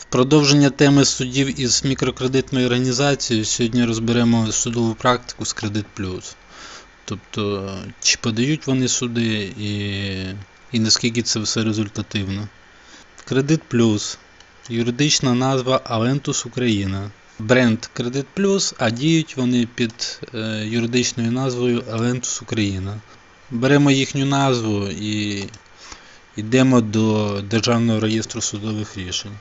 В продовження теми судів із мікрокредитною організацією сьогодні розберемо судову практику з Кредит Плюс. Тобто, чи подають вони суди і, і наскільки це все результативно. Кредит Плюс. Юридична назва Aventus Україна. Бренд Кредит Плюс, а діють вони під е, юридичною назвою Aventus Україна. Беремо їхню назву і йдемо до Державного реєстру судових рішень.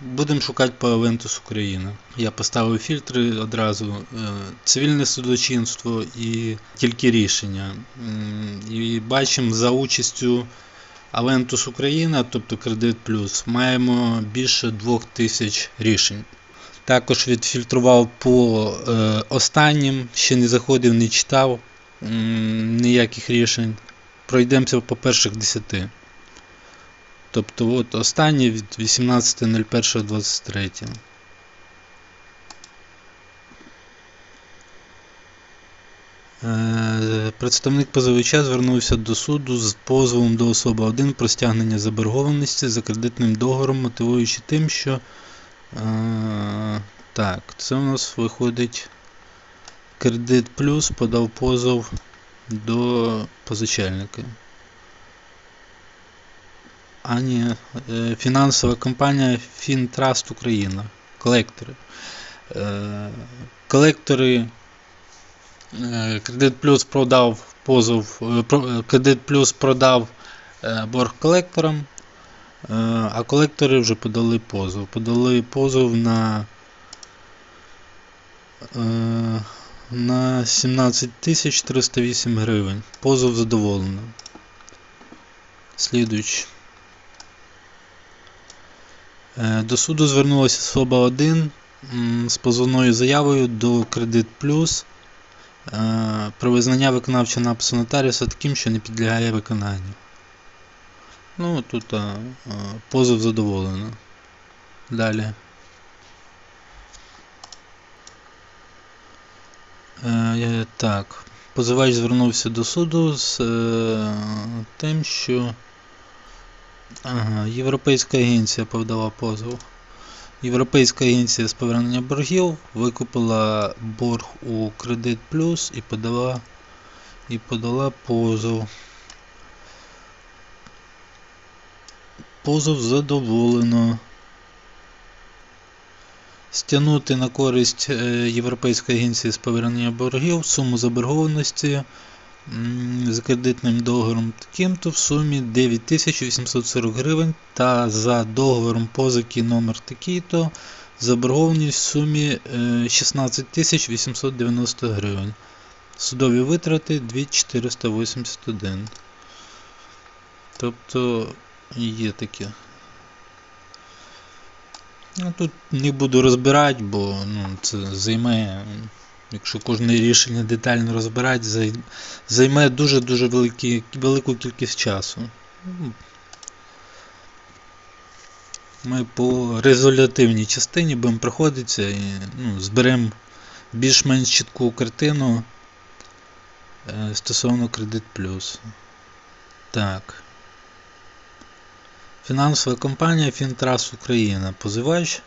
Будемо шукати по Aventus Україна. Я поставив фільтри одразу: е, цивільне судочинство і тільки рішення. І бачимо за участю Aventus Україна, тобто Кредит Плюс, маємо більше 2000 рішень. Також відфільтрував по е, останнім, ще не заходив, не читав ніяких рішень. Пройдемося по перших 10. Тобто от останнє від 18.01.23. Е, Представник позивача звернувся до суду з позовом до особи 1 про стягнення заборгованості за кредитним договором, мотивуючи тим, що е, так, це у нас виходить Кредит Плюс подав позов до позичальника. А ні, е, фінансова компанія Фінтраст Україна. Колектори. Е, Колектори е, Кредит Плюс продав позов. Кредит Плюс продав борг колекторам, а колектори вже подали позов. Подали позов на, на 17 тисяч 308 гривень. Позов задоволено. Слідуючий. Е, До суду звернулася особа 1 з позовною заявою до Кредит Плюс про визнання виконавчого напису нотаріуса таким, що не підлягає виконанню. Ну, тут е, позов задоволено. Далі. Е, Так. Позивач звернувся до суду з е, тим, що Ага, Європейська агенція подала позов. Європейська агенція з повернення боргів викупила борг у Кредит Плюс і подала, і подала позов. Позов задоволено. Стягнути на користь е, Європейської агенції з повернення боргів суму заборгованості за кредитним договором таким-то в сумі 9840 гривень та за договором позики номер такий-то заборгованість в сумі е, 16890 гривень. Судові витрати 2481. Тобто є таке. Ну, тут не буду розбирати, бо ну, це займе, якщо кожне рішення детально розбирати, зай- займе дуже-дуже велику кількість часу. Ну, Ми по резолютивній частині будемо проходитися і ну, зберемо більш-менш чітку картину е, стосовно Кредит Плюс. Так. Фінансова компанія Фінтрас Україна. Позивач.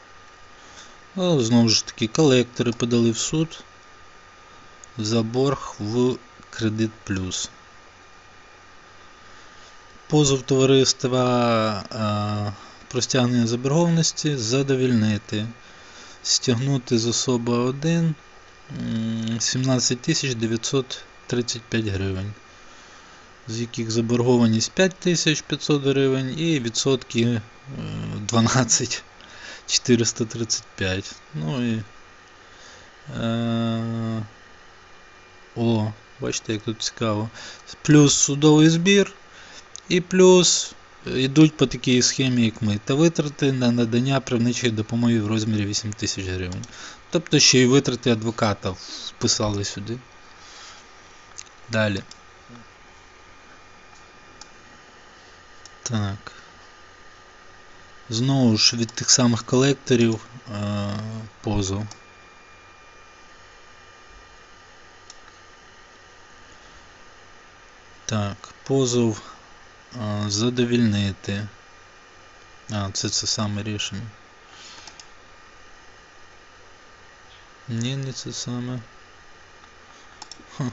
Ну, знову ж таки, колектори подали в суд за борг в Кредит Плюс. Позов товариства а, про стягнення заборгованості задовільнити. Стягнути з особи 1 м, 17 935 гривень з яких заборгованість 5500 гривень і відсотки е, 12 435. Ну і. Е, о, бачите, як тут цікаво. Плюс судовий збір, і плюс йдуть по такій схемі, як ми, та витрати на надання правничої допомоги в розмірі 8 тисяч гривень. Тобто ще й витрати адвоката вписали сюди. Далі. Так. Знову ж від тих самих колекторів е, позов. Так, позов задовільнити. А, це це саме рішення. Ні, не це саме. Ха.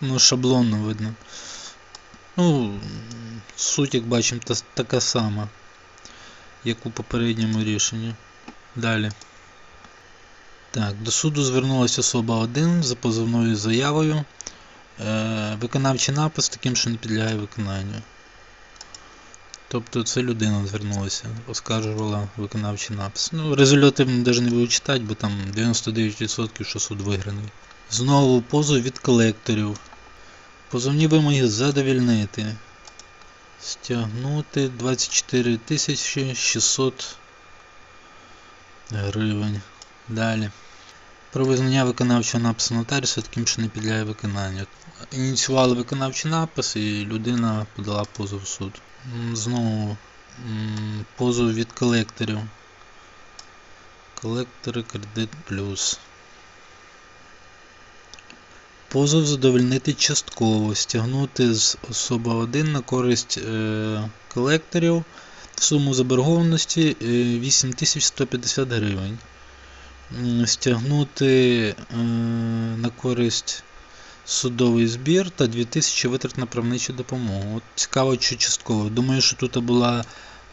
Ну, шаблонно видно. Ну, суть, як бачимо, та, така сама, як у попередньому рішенні. Далі. Так, до суду звернулася особа 1 за позовною заявою Е, виконавчий напис таким, що не підлягає виконанню. Тобто це людина звернулася, оскаржувала виконавчий напис. Ну, результати навіть не буду читати, бо там 99% що суд виграний. Знову позов від колекторів. Позовні вимоги задовільнити. Стягнути 24 600 гривень. Далі. Про визнання виконавчого напису нотаріуса таким, що не підлягає виконанню. Ініціювали виконавчий напис і людина подала позов в суд. Знову позов від колекторів. Колектори кредит плюс. Позов задовольнити частково, стягнути з особа 1 на користь е, колекторів суму заборгованості е, 8150 гривень. Стягнути е, на користь судовий збір та 2000 витрат на правничу допомогу. От цікаво, чи частково. Думаю, що тут була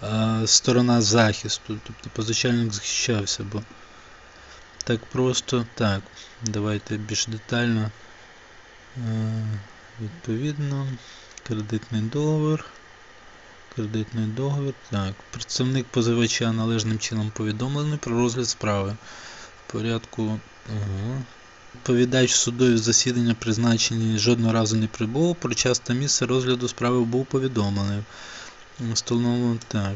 е, сторона захисту, тобто позичальник захищався, бо так просто. Так, давайте більш детально. Е, Відповідно, кредитний договір. Кредитний договір. Так, представник позивача належним чином повідомлений про розгляд справи. Порядку. Ага. Відповідач судові засідання призначені жодного разу не прибув. Про час та місце розгляду справи був повідомлений. Встановлено так.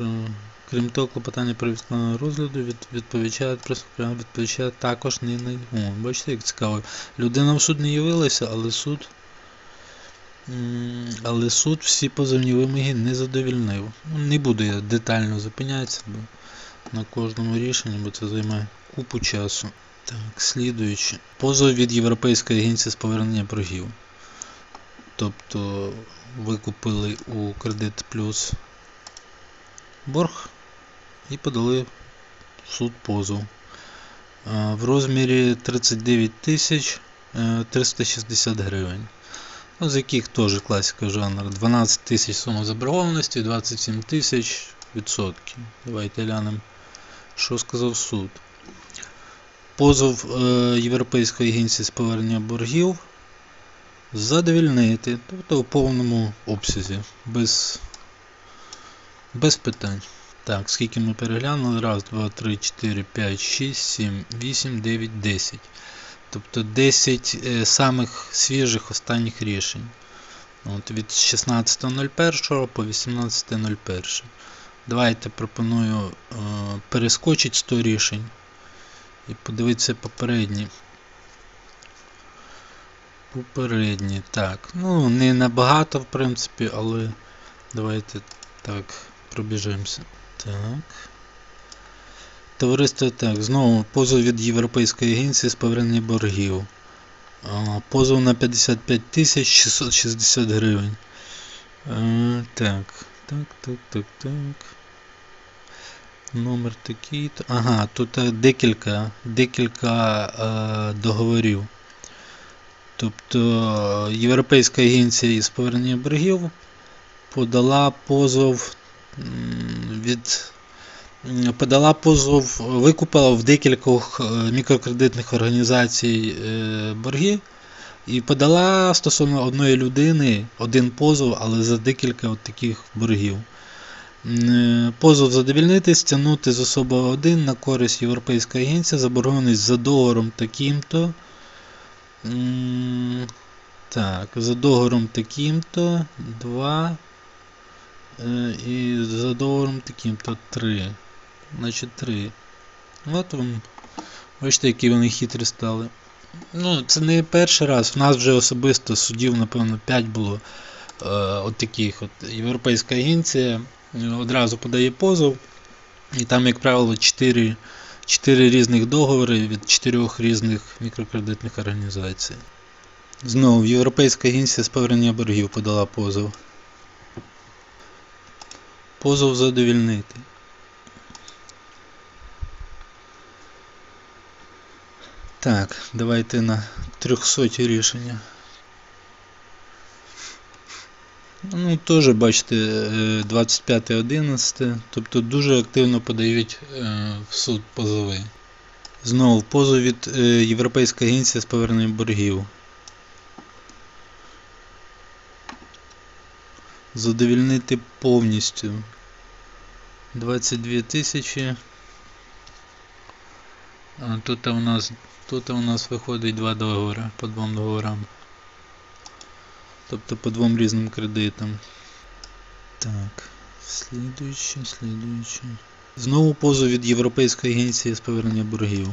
е, Крім того, клопотання про відкликання розгляду від відповідача відповідача також не на бачите, як цікаво. Людина в суд не явилася, але суд. Але суд всі позовні вимоги не задовільнив. Ну, не буду я детально зупинятися, бо на кожному рішенні, бо це займає купу часу. Так, слідуючи. Позов від Європейської агенції з повернення боргів. Тобто ви купили у кредит плюс борг і подали в суд позов. Е, В розмірі 39 тисяч е, 360 гривень. Ну, з яких теж класика жанру. 12 тисяч сума заборгованості, 27 тисяч відсотків. Давайте глянемо, що сказав суд. Позов е, Європейської агенції з повернення боргів задовільнити, тобто у повному обсязі, без, без питань. Так, скільки ми переглянули? Раз, два, три, чотири, п'ять, шість, сім, вісім, дев'ять, десять. Тобто 10 е, самих свіжих останніх рішень. От, від 16.01 по 18.01. Давайте пропоную е, перескочити 100 рішень і подивитися попередні. Попередні, так. Ну, не набагато, в принципі, але давайте так, пробіжимося. Так. Товариство так, знову позов від Європейської агенції з повернення боргів. Позов на 55 тисяч 660 гривень. Е, Так, так, так, так, так. Номер такий. Ага, тут е, декілька, декілька е, договорів. Тобто е, Європейська агенція із повернення боргів подала позов від подала позов, викупила в декількох е, мікрокредитних організацій борги і подала стосовно одної людини один позов, але за декілька от таких боргів. Е, Позов задовільнити, стягнути з особи 1 на користь Європейської агенції заборгованість за договором таким-то. Так, за договором таким-то 2. І за договором таким-то 3. Значить 3. От вам. Бачите, які вони хитрі стали. Ну, це не перший раз. В нас вже особисто судів, напевно, 5 було е, от таких. От Європейська агенція е, одразу подає позов, і там, як правило, 4, 4 різних договори від 4 різних мікрокредитних організацій. Знову Європейська агенція з повернення боргів подала позов. Позов задовільнити. Так, давайте на 300 рішення. Ну, теж бачите, е, 25.11, тобто дуже активно подають е, в суд позови. Знову позов від е, Європейської агенції з повернення боргів. Задовільнити повністю. 22 тисячі. Тут у нас тут у нас виходить два договори по двом договорам. Тобто по двом різним кредитам. Так, слідуючий, слідуючий. Знову позов від Європейської агенції з повернення боргів.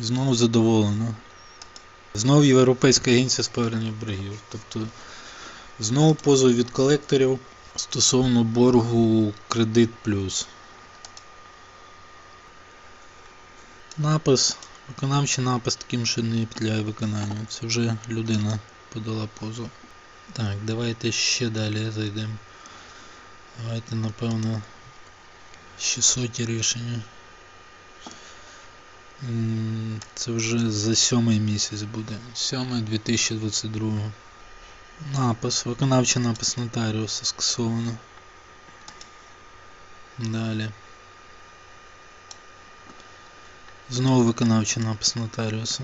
Знову задоволено. Знову Європейська агенція з повернення боргів. Тобто знову позов від колекторів стосовно боргу Кредит Плюс. Напис. Виконавчий напис таким, що не підлягає виконанню. Це вже людина подала позов. Так, давайте ще далі зайдемо. Давайте, напевно, 600 рішення. Це вже за сьомий місяць буде. Сьомий 2022. Напис. Виконавчий напис нотаріуса скасовано. Далі. Знову виконавчий напис нотаріуса.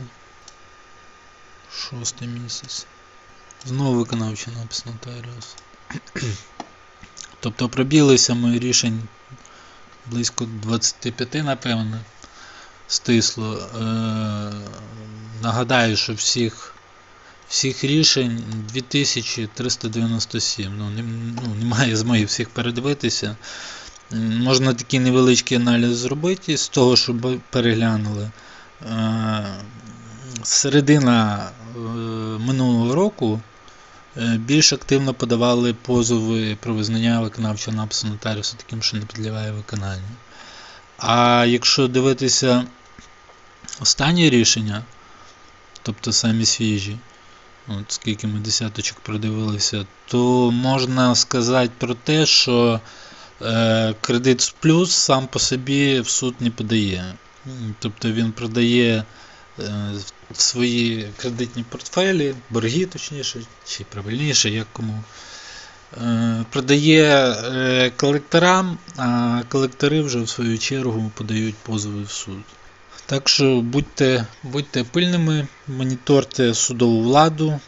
Шостий місяць. Знову виконавчий напис нотаріуса. тобто пробілися ми рішень близько 25, напевно, стисло. Е, нагадаю, що всіх, всіх рішень 2397. Ну, не, ну, немає змоги всіх передивитися. Можна такий невеличкий аналіз зробити з того, що переглянули. Е, Середина е, минулого року е, більш активно подавали позови про визнання виконавчого напису нотаріуса таким, що не підлягає виконанню. А якщо дивитися останні рішення, тобто самі свіжі, от скільки ми десяточок продивилися, то можна сказати про те, що кредит плюс сам по собі в суд не подає. Тобто він продає е, свої кредитні портфелі, борги точніше, чи правильніше, як кому. Е, Продає е, колекторам, а колектори вже в свою чергу подають позови в суд. Так що будьте, будьте пильними, моніторте судову владу,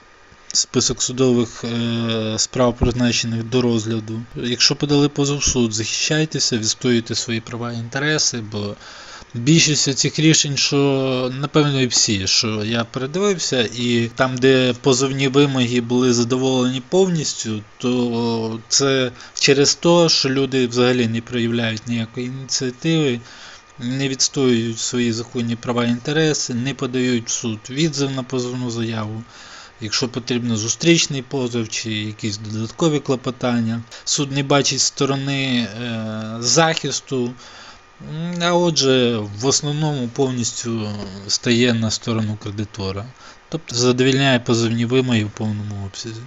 список судових е, справ, призначених до розгляду. Якщо подали позов в суд, захищайтеся, відстоюйте свої права і інтереси, бо більшість цих рішень, що напевно і всі, що я передивився, і там, де позовні вимоги були задоволені повністю, то це через те, що люди взагалі не проявляють ніякої ініціативи, не відстоюють свої законні права і інтереси, не подають в суд відзив на позовну заяву. Якщо потрібно зустрічний позов чи якісь додаткові клопотання, суд не бачить сторони е, захисту, а отже, в основному повністю стає на сторону кредитора. Тобто задовільняє позовні вимоги в повному обсязі.